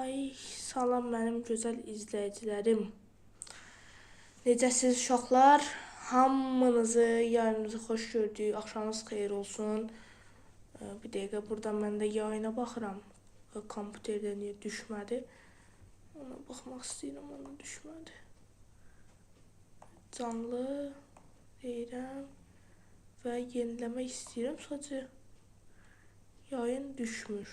Ay, salam mənim gözəl izləyicilərim. Necəsiz uşaqlar? Hamınızı yayınımızı xoş gördük. Axşamınız xeyir olsun. Bir dəqiqə buradan mən də yayına baxıram. Kompüterdə niyə düşmədi? Ona baxmaq istəyirəm, ona düşmədi. Canlı deyirəm və yeniləmək istəyirəm, sadəcə yayın düşmür.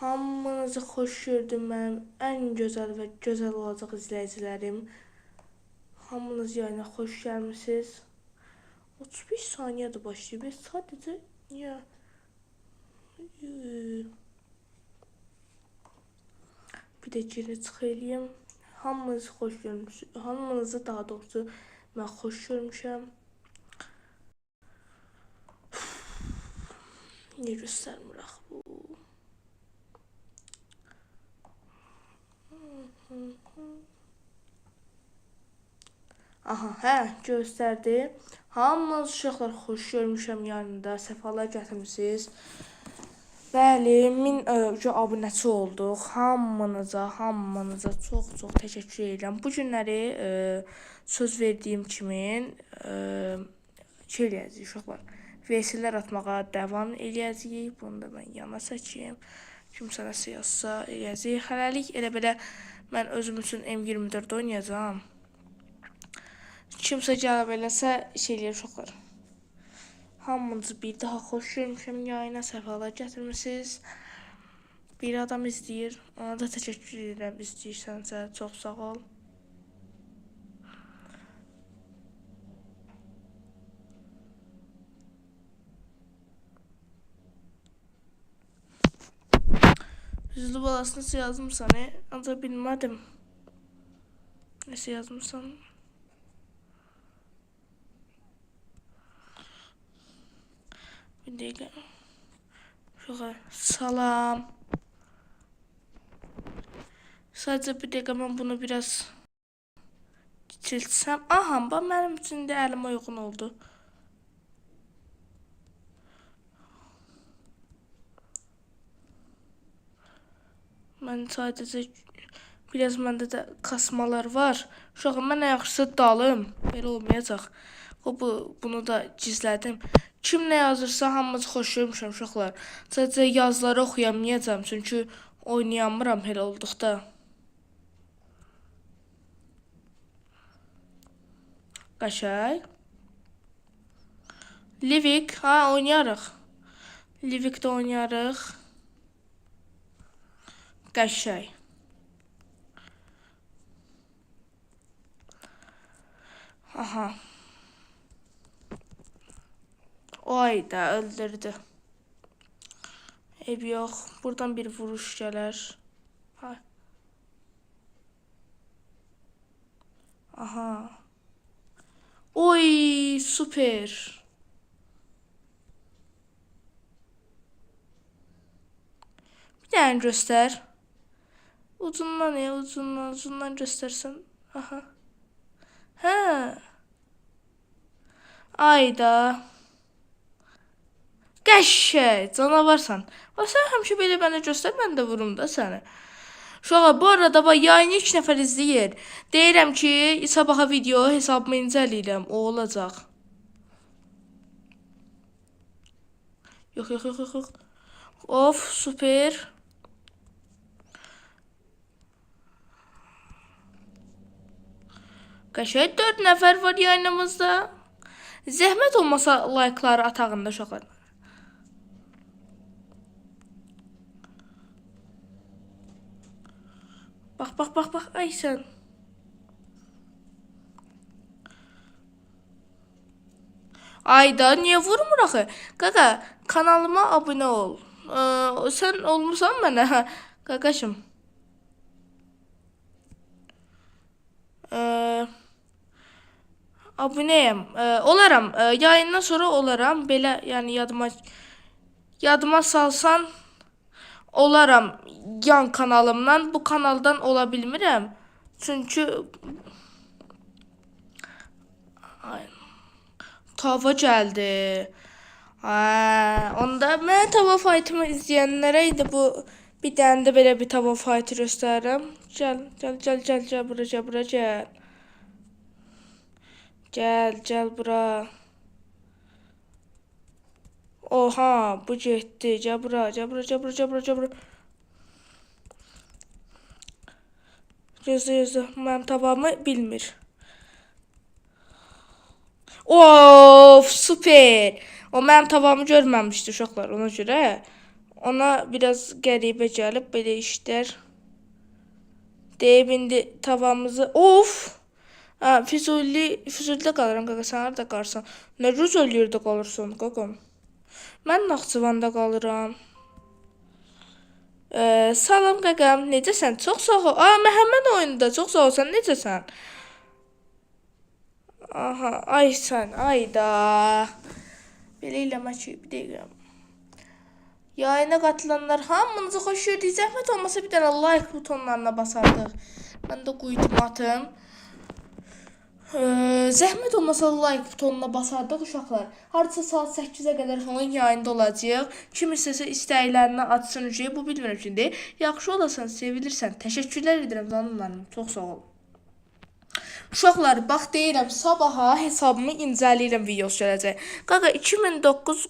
Hamınızı xoş gördüm mənim ən gözəl və gözəl olacaq izləyicilərim. Hamınız yayına xoş gəlmisiniz. 35 saniyədir başlayıb. Sadəcə niyə bir də geri çıx eləyim. Hamınızı xoş görmüsünüz. Hamınızı daha doğrusu mən xoş görmüşəm. Niyə göstərmir axı bu? Aha, hə, göstərdi. Hamınız uşaqlar xoş görmüşəm yanında. Səfalar gətirmisiniz. Bəli, 1000 öncə abunəçi olduq. Hamınıza, hamınıza çox-çox təşəkkür edirəm. Bu günləri e, söz verdiyim kimi şey eləyəcəyik uşaqlar. VS-lər atmağa davam eləyəcəyik. Bunu da mən yana çəkeyim. Kimsə nəsə yazsa eləyəcəyik. Hələlik elə belə mən özüm üçün M24 oynayacağam. Kimsə gəlib eləsə şey eləyir uşaqlar. Hamınızı bir daha xoş görmüşəm yayına səfalar gətirmisiniz. Bir adam izləyir. Ona da təşəkkür edirəm izləyirsənsə. Çox sağ ol. Yüzlü balasını yazmışsan e? Adı bilmədim. Yazmışsan? Bir dəqiqə. Şoğa salam. Sadəcə bir dəqiqə mən bunu biraz kiçiltsəm. Aha, bax mənim üçün də əlimə uyğun oldu. Mən sadəcə biraz məndə də kasmalar var. Uşağım mən yaxşısı dalım. Belə olmayacaq. Bu bunu da gizlədim. Kim nə yazırsa hamımız xoş görmüşəm uşaqlar. Sadəcə yazıları oxuyamayacağam çünki oynayamıram elə olduqda. Qəşəng. Livik, ha oynayarıq. Livikdə oynayarıq. Qəşəng. Aha. Oy da öldürdü. Ev yok. Buradan bir vuruş gelir. Ha. Aha. Oy süper. Bir tane göster. Ucundan ya ucundan ucundan göstersen. Aha. Ha. Ayda. Qəşəng, canavarsan. Və sən həmişə belə mənə göstər, mən də vurum da səni. Uşağa, bu arada bax yayını 3 nəfər izləyir. Deyirəm ki, sabaha video hesabımı incələyirəm. O olacaq. Yox, yox, yox, yox. Of, super. Qəşəng 4 nəfər var yayınımızda. Zəhmət olmasa like'ları atağında uşaqlar. Bak bak bak ay sen. Ayda niye vurmur axı? Qaqa, kanalıma abunə ol. Ee, sən olmusan mənə, hə, qaqaşım. Ee, abunəyəm. Ee, olaram. Ee, yayından sonra olaram. Belə, yəni yadıma yadıma salsan olaram yan kanalımdan. Bu kanaldan ola bilmirəm. Çünki tava geldi. Ha, onda mən tava fight'ımı izləyənlərə idi bu bir dənə də belə bir tava fight göstərirəm. Gəl, gəl, gəl, gəl, gəl bura, gəl bura, gəl. Gəl, gəl bura. Oha, bu gəl bura, gəl bura, gəl bura. Gözlə, gözlə. Mənim tavamı bilmir. Of, super. O mənim tavamı görməmişdi uşaqlar ona görə. Ona biraz qəribə gəlib belə işlər. Deyib indi tavamızı of. Ha, Füzuli, Füzulidə qalıram qaqa, sən harda qalırsan? Nə gözəl yerdə qalırsan qaqam. Mən Naxçıvanda qalıram. Ee, salam qaqam, necəsən? Çox sağ ol. Aa, Məhəmməd oyunda. Çox sağ ol. Sən necəsən? Aha, ay sən, ayda. Belə eləmə ki, bir dəqiqə. Yayına qatılanlar hamınızı xoş gördük. Zəhmət olmasa bir dənə like butonlarına basardıq. Mən də quyutumu atım. Ee, zəhmət olmasa like butonuna basardıq uşaqlar. Hardasa saat 8-ə qədər falan yayında olacağıq. Kim istəsə istəklərini açsın ki, bu bilmirəm kimdir. Yaxşı olasan, sevilirsən. Təşəkkürlər edirəm canımlarım. Çox sağ ol. Uşaqlar, bax deyirəm, sabaha hesabımı incələyirəm videosu gələcək. Qaqa 2009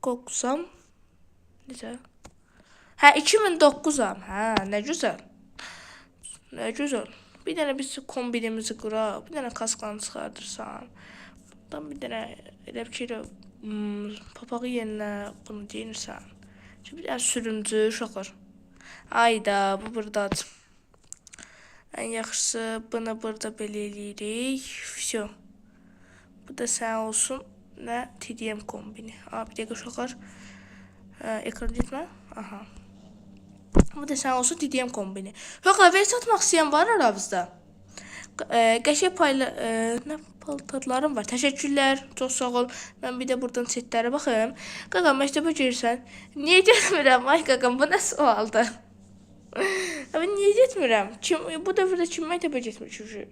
qoxsam necə? Hə 2009-am. Hə, nə gözəl. Nə gözəl. Bir dənə biz kombinimizi quraq, bir dənə kaskanı çıxardırsan. Buradan bir dənə elə bir şey hmm, papağı yerinə bunu deyirsən. Şimdi bir dənə sürümcü uşaqlar. Ayda, bu burdadır. En yaxşısı bunu burada belə eləyirik. Все. Bu da sən olsun. Nə? TDM kombini. Aa, bir dəqiqə uşaqlar. Ə, ekran getmə. Aha. Bu da sən olsun TDM kombini. Uşaqlar, veri satmaq istəyən var aramızda. Ə, qəşəng payla... Ə, nə paltarlarım var. Təşəkkürlər. Çox sağ ol. Mən bir də buradan setlərə baxım. Qaqa, məktəbə girsən. Niyə getmirəm? Ay qaqam, bu nə sualdır? Ama niye gitmirəm? Kim, bu dəfə də kim məktəbə getmir çünki.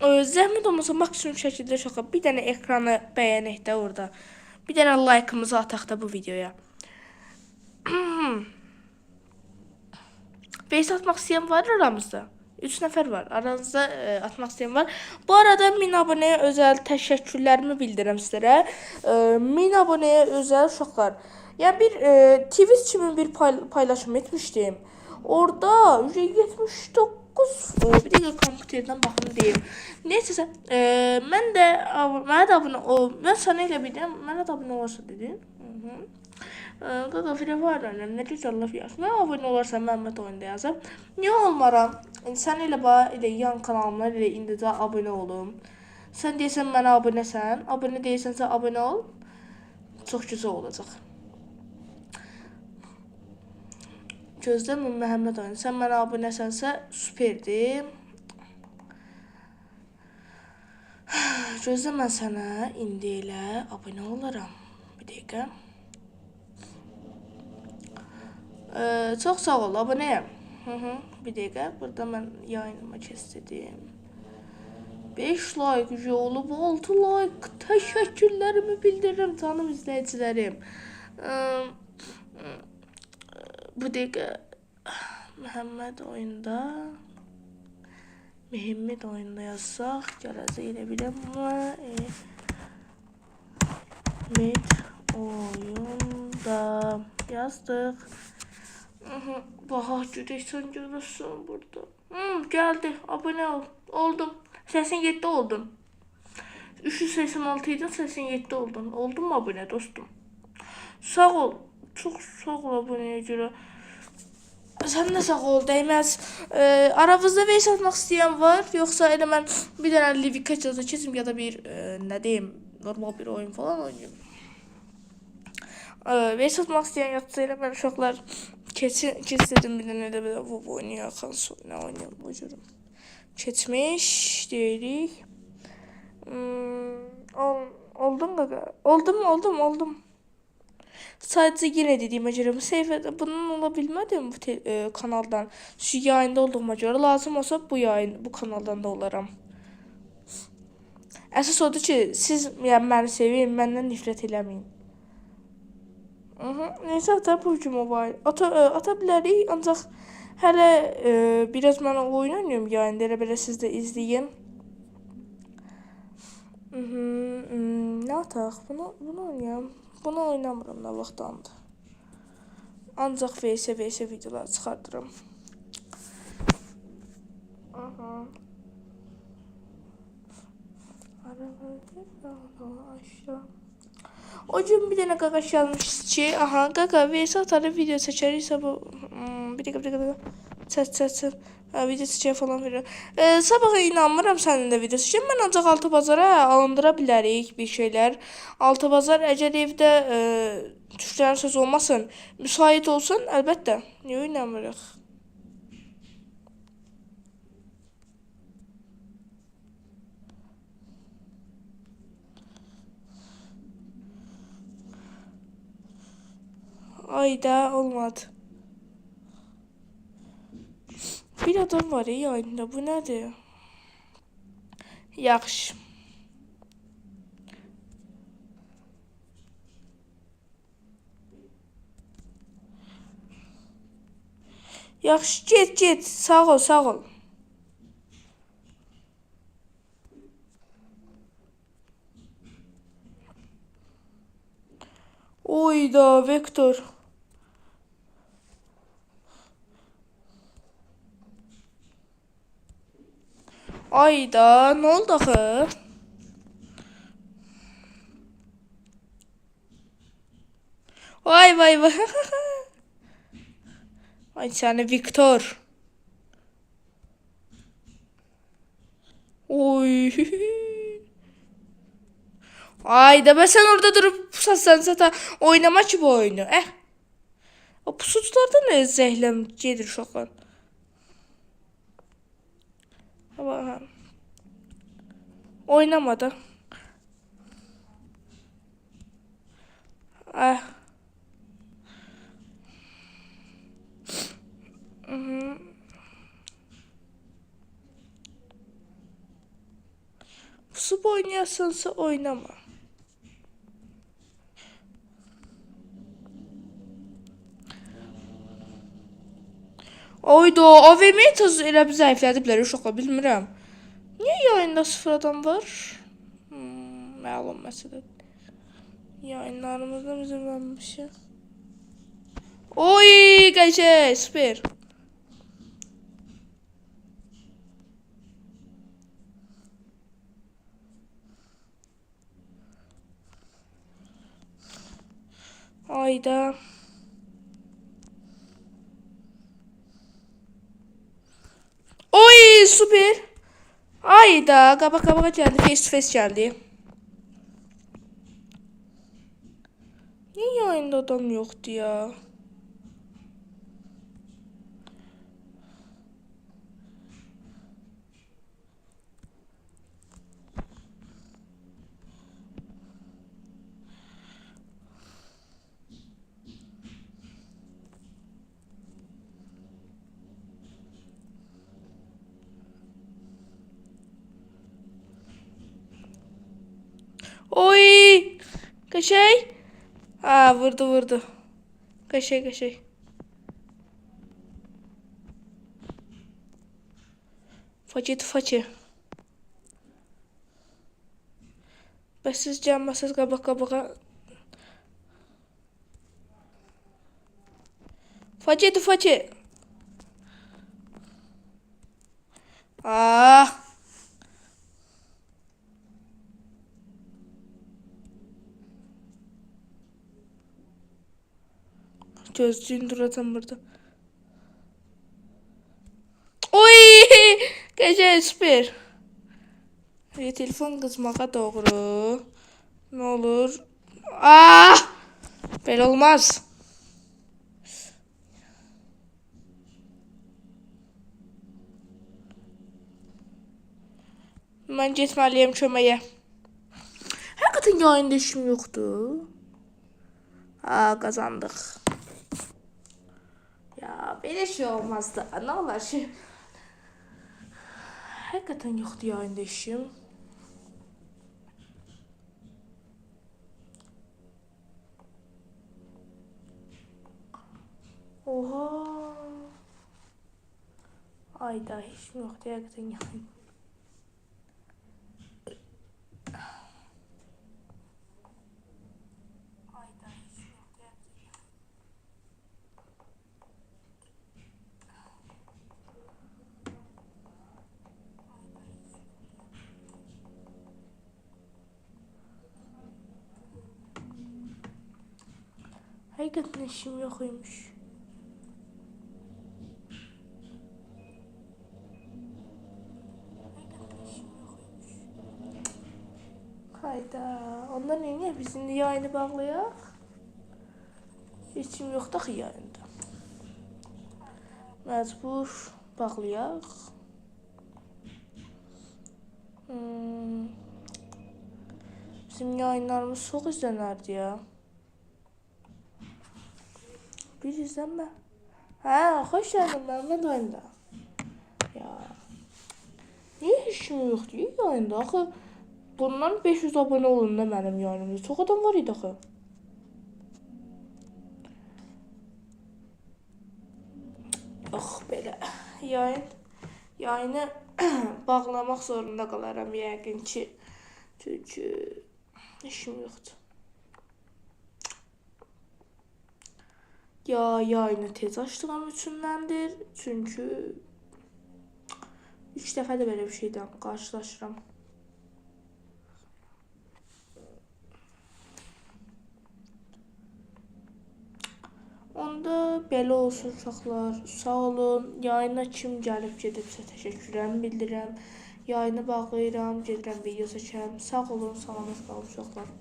Zəhmət olmasa maksimum şəkildə şaka bir dənə ekranı bəyənək də orada. Bir dənə like'ımızı ataq da bu videoya. Face atmaq istəyən var aramızda. 3 nəfər var. Aranızda e, atmaq istəyən var. Bu arada 1000 abunəyə özəl təşəkkürlərimi bildirirəm sizlərə. E, 1000 abunəyə özəl uşaqlar. Yəni bir e, Twitch kimi bir pay, paylaşım etmişdim. Orada 79 e, bir dəqiqə kompüterdən baxım deyim. Nəysə e, mən də mənə də abunə o mən sənə elə bilirəm. Mənə də abunə olarsa dedin. Mhm. Qaqa free fire oynayıram. Nə gözəl laf yazsın. Mən abunə olarsan Məhəmməd oyunda yazam. Niyə olmaram? Sən elə bax elə yan kanalıma elə indicə abunə olum. Sən deyirsən mənə abunəsən, abunə deyirsənsə abunə ol. Çox gözəl olacaq. Gözləmə Məhəmməd oyun. Sən mənə abunəsənsə superdir. Gözlə mən sənə indi elə abunə olaram. Bir dəqiqə. Ee, çox sağ ol, abunəyəm. Hı -hı. Bir dəqiqə. Burada mən yayınımı kəsdim. 5 like ücə olub 6 like. Təşəkkürlərimi bildirirəm canım izləyicilərim. Ee, bu dəqiqə Məhəmməd oyunda Məhəmməd oyunda yazsaq gələcək elə biləmə. E, Məhəmməd oyunda yazdıq. Aha, Baxa görək sən görürsən burada. Hmm, gəldi. Abunə ol. Oldum. 87 oldum. 386 idin 87 oldun. Oldun mu abunə dostum? Sağ ol. Çox sağ ol abunəyə görə. Sən də sağ ol, dəyməz. E, aranızda vəs atmaq istəyən var, yoxsa elə mən bir dənə Livika cəza keçim ya da bir e, nə deyim, normal bir oyun falan oynayım. E, vəs atmaq istəyən yoxsa elə mən uşaqlar keçin keçirdim bir dənə elə belə bu oynayaq, hansı oyunu oynayaq bu cürüm. Keçmiş deyirik. Hmm, ol, oldum qaqa. Oldum, oldum, oldum. Sadece yine dediğime göre bu sayfada bunun olabilmədim bu te, e, kanaldan. Şu yayında olduğuma göre lazım olsa bu yayın bu kanaldan da olarım. Əsas odur ki, siz yəni məni sevin, məndən nifrət eləməyin. Neysə ata PUBG Mobile. Ata ə, ata bilərik, ancaq hələ ə, biraz mən oyun oynayıram yayında, elə belə siz də izləyin. Mhm. hmm, Nə ataq? Bunu bunu oynayam. Bunu oynamıram nə vaxtdandır. Ancaq VS VS videolar çıxardıram. Aha. aşağı. O gün bir dənə qaqaş yazmış ki, aha qaqa VS atarı video çəkəriksə bu hmm, bir dəqiqə bir dəqiqə. Çət çət çət. Ha, video çəkər falan verir. E, sabaha inanmıram sənin də video çəkən. Mən ancaq altı bazara alındıra bilərik bir şeylər. Altı bazar əgər evdə e, tuşların söz olmasın, müsait olsun, əlbəttə. Niyə oynamırıq? Ayda olmadı. Bir adam var ya yayında. Bu nədir? Yaxşı. Yaxşı, get, get. Sağ ol, sağ ol. Oyda, Vektor. Ayda, nə oldu axı? Vay vay vay. Ay səni Viktor. Oy. Ayda ben sen orada durup pusatsan sata oynama ki bu oyunu. Eh. O pusucularda ne zehlem gedir uşaqlar. Ama. Oynamadı. Ah. Mhm. Pusup oynuyorsansa oynama. Oyda AVM tez elə bir zəiflədiblər uşaqlar bilmirəm. Yayında sıfır adam var? Hmm, məlum məsələ. Yayınlarımızda bizim vermişik. Oy, qəşəng, super. Ayda. Oy süper. Ayda kaba kaba geldi. Face to face geldi. Niye yayında adam yoktu ya? Oy! Kaşay. Aa vurdu vurdu. Kaşay kaşay. Facet façı. Bəssiz canmasız qabaq qabağa. Facet façı. Ah! Gözlüğün duratan burada. Oy! Gece süper. E, telefon kızmağa doğru. Ne olur. Ah! Böyle olmaz. Ben getməliyəm köməyə. Həqiqətən yayında işim yoxdur. Aa, kazandık. Ya böyle şey olmazdı. Ne olar şey. Hakikaten yoktu ya önde işim. Oha. Ayda hiç mi yoktu hakikaten yani. Hakikaten işim yokuymuş. Hayda. Ondan niye biz şimdi yayını bağlayak? İçim yoxdur axı yayında. Məcbur bağlayaq. Hmm. Bizim yayınlarımız çox izlənərdi ya. Bir izlənmə. Hə, xoş gəldin Məmməd oyunda. Ya. Niyə heç kim yoxdur yayında? Axı bundan 500 abunə olun da mənim yayınımda. Çox adam var idi axı. Oh belə. Yayın yayını bağlamaq zorunda qalaram yəqin ki. Çünki işim yoxdur. Ya yayını tez açdığım üçündəndir. Çünki ilk dəfə də belə bir şeydən qarşılaşıram. Onda belə olsun uşaqlar. Sağ olun. Yayına kim gəlib gedibsə təşəkkürlərimi bildirirəm. Yayını bağlayıram, gedirəm video çəkirəm. Sağ olun, salamat qalın uşaqlar.